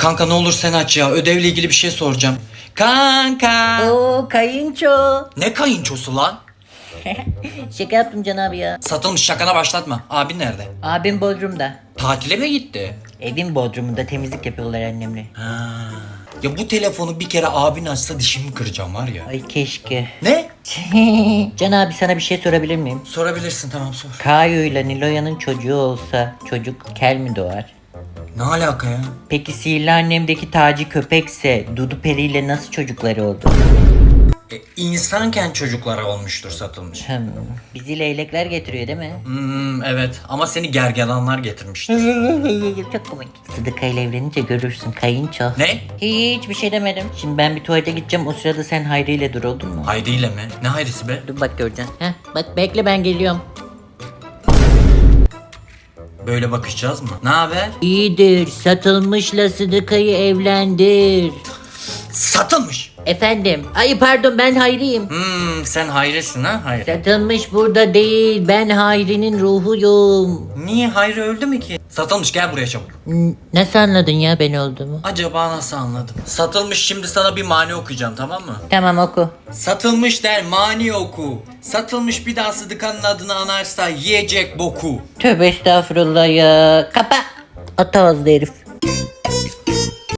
Kanka ne olur sen aç ya. Ödevle ilgili bir şey soracağım. Kanka. Oo kayınço. Ne kayınçosu lan? Şaka yaptım Can abi ya. Satılmış şakana başlatma. Abin nerede? Abim Bodrum'da. Tatile mi gitti? Evin Bodrum'unda temizlik yapıyorlar annemle. Ha. Ya bu telefonu bir kere abin açsa dişimi kıracağım var ya. Ay keşke. Ne? Can abi sana bir şey sorabilir miyim? Sorabilirsin tamam sor. Kayo ile Niloya'nın çocuğu olsa çocuk kel mi doğar? Ne alaka ya? Peki sihirli annemdeki Taci köpekse Dudu Peri ile nasıl çocukları oldu? E, insanken çocuklara olmuştur satılmış. Hmm, bizi leylekler getiriyor değil mi? Hmm, evet ama seni gergedanlar getirmiştir. Çok komik. Sıdıka ile evlenince görürsün kayınço. ne? Hiçbir şey demedim. Şimdi ben bir tuvalete gideceğim. O sırada sen Hayri ile dur oldun mu? Haydi ile mi? Ne hayrisi be? Dur bak göreceksin. Heh, bak bekle ben geliyorum. Böyle bakışacağız mı? Ne haber? İyidir. Satılmışla Sıdıka'yı evlendir. Satılmış. Efendim. Ay pardon ben Hayri'yim. Hmm, sen hayrisin ha? Hayır. Satılmış burada değil. Ben Hayri'nin ruhuyum. Niye Hayri öldü mü ki? Satılmış gel buraya çabuk. N- Nasıl anladın ya ben olduğumu? Acaba nasıl anladım? Satılmış şimdi sana bir mani okuyacağım tamam mı? Tamam oku. Satılmış der mani oku. Satılmış bir daha Sıdıkan'ın adını anarsa yiyecek boku. Tövbe estağfurullah ya. Kapa. Ata ağızlı herif.